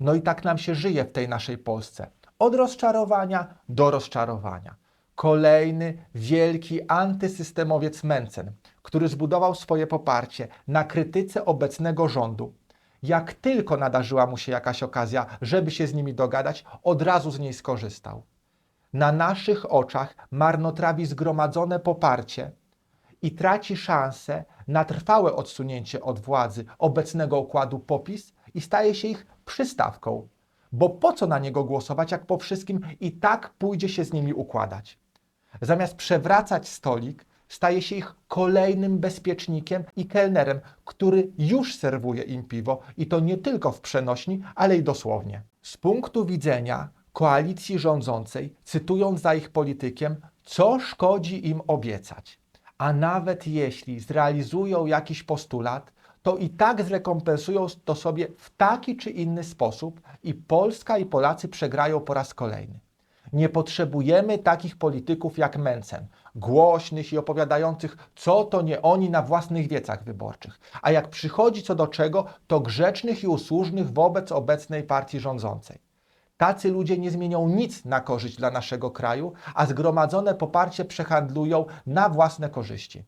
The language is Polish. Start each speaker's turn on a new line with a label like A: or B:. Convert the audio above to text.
A: No i tak nam się żyje w tej naszej Polsce. Od rozczarowania do rozczarowania. Kolejny wielki antysystemowiec Mencen, który zbudował swoje poparcie na krytyce obecnego rządu. Jak tylko nadarzyła mu się jakaś okazja, żeby się z nimi dogadać, od razu z niej skorzystał. Na naszych oczach marnotrawi zgromadzone poparcie i traci szansę na trwałe odsunięcie od władzy obecnego układu POPIS i staje się ich przystawką. Bo po co na niego głosować, jak po wszystkim i tak pójdzie się z nimi układać? Zamiast przewracać stolik, staje się ich kolejnym bezpiecznikiem i kelnerem, który już serwuje im piwo i to nie tylko w przenośni, ale i dosłownie. Z punktu widzenia koalicji rządzącej, cytując za ich politykiem, co szkodzi im obiecać? A nawet jeśli zrealizują jakiś postulat, to i tak zrekompensują to sobie w taki czy inny sposób i Polska i Polacy przegrają po raz kolejny. Nie potrzebujemy takich polityków jak Mencen, głośnych i opowiadających, co to nie oni na własnych wiecach wyborczych. A jak przychodzi co do czego, to grzecznych i usłużnych wobec obecnej partii rządzącej. Tacy ludzie nie zmienią nic na korzyść dla naszego kraju, a zgromadzone poparcie przehandlują na własne korzyści.